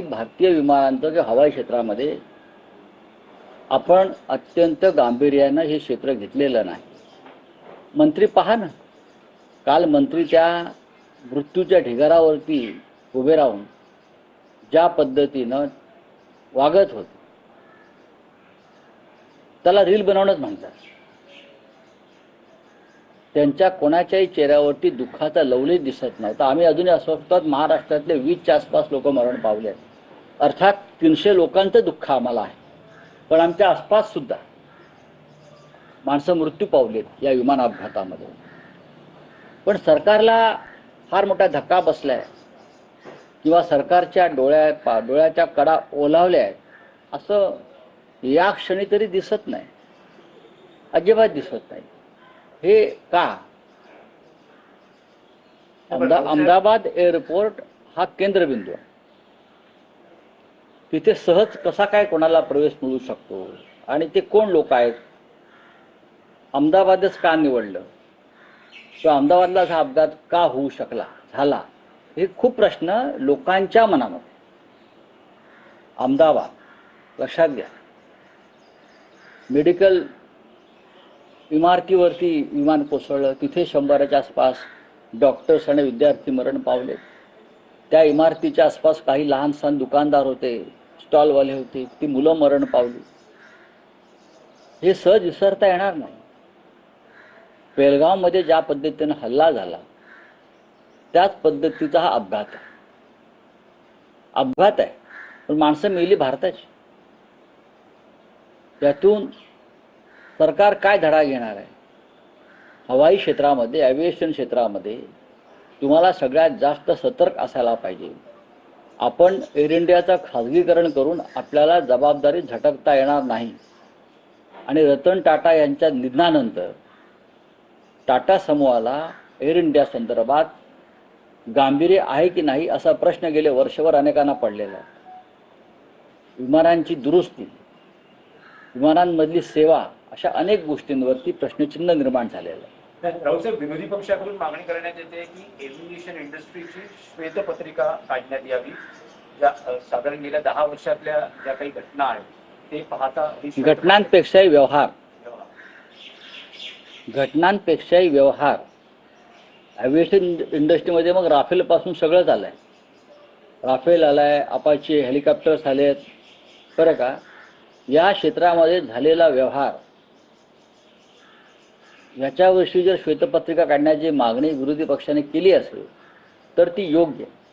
भारतीय विमानांचं जे हवाई क्षेत्रामध्ये आपण अत्यंत गांभीर्यानं हे क्षेत्र घेतलेलं नाही. मंत्री पहा ना. काल मंत्री त्या मृत्यूच्या ढिगारावरती उभे राहून ज्या पद्धतीनं वागत होते. त्याला रील बनवणंच म्हणतात. त्यांच्या कोणाच्याही चेहऱ्यावरती दुःखाचा लवलेच दिसत नव्हता आम्ही अजूनही अस्वस्थात महाराष्ट्रातले वीसच्या आसपास लोक मरण पावले आहेत. अर्थात तीनशे लोकांचं दुःख आम्हाला आहे. पण आमच्या आसपास सुद्धा माणसं मृत्यू पावलेत या विमान अपघातामध्ये. पण सरकारला फार मोठा धक्का बसलाय. किंवा सरकारच्या डोळ्या पा डोळ्याच्या कडा ओलावल्या आहेत. असं या क्षणी तरी दिसत नाही. अजिबात दिसत नाही. हे का? अहमदा अहमदाबाद एअरपोर्ट हा केंद्रबिंदू आहे. तिथे सहज कसा काय कोणाला प्रवेश मिळू शकतो? आणि ते कोण लोक आहेत? अहमदाबादच का निवडलं? किंवा अहमदाबादला हा अपघात का होऊ शकला? झाला? हे खूप प्रश्न लोकांच्या मनामध्ये. अहमदाबाद लक्षात घ्या. मेडिकल इमारतीवरती विमान कोसळलं. तिथे शंभराच्या आसपास डॉक्टर्स आणि विद्यार्थी मरण पावले. त्या इमारतीच्या आसपास काही लहान सहान दुकानदार होते स्टॉलवाले होते. ती मुलं मरण पावली. हे सहज विसरता येणार नाही. बेळगावमध्ये ज्या पद्धतीनं हल्ला झाला त्याच पद्धतीचा हा अपघात आहे. अपघात आहे. पण माणसं मेली भारताची. त्यातून सरकार काय धडा घेणार आहे? हवाई क्षेत्रामध्ये ॲव्हिएशन क्षेत्रामध्ये तुम्हाला सगळ्यात जास्त सतर्क असायला पाहिजे. आपण एअर इंडियाचं खाजगीकरण करून आपल्याला जबाबदारी झटकता येणार नाही. आणि रतन टाटा यांच्या निधनानंतर टाटा समूहाला एअर इंडिया संदर्भात गांभीर्य आहे की नाही असा प्रश्न गेले वर्षभर अनेकांना पडलेला विमानांची दुरुस्ती विमानांमधली सेवा अशा अनेक गोष्टींवरती प्रश्नचिन्ह निर्माण झालेलं आहे. राऊसाहेब विरोधी पक्षाकडून मागणी करण्यात येते की एव्हिएशन इंडस्ट्रीची श्वेतपत्रिका काढण्यात यावी. ज्या साधारण गेल्या दहा वर्षातल्या ज्या काही घटना आहेत ते पाहता घटनांपेक्षाही व्यवहार. घटनांपेक्षाही व्यवहार. ॲव्हिएशन इंडस्ट्रीमध्ये मग राफेलपासून सगळंच आलं आहे राफेल आला आहे अपाचे हेलिकॉप्टर्स आले आहेत बरं का? या क्षेत्रामध्ये झालेला व्यवहार याच्याविषयी जर श्वेतपत्रिका काढण्याची मागणी विरोधी पक्षाने केली असेल तर ती योग्य आहे.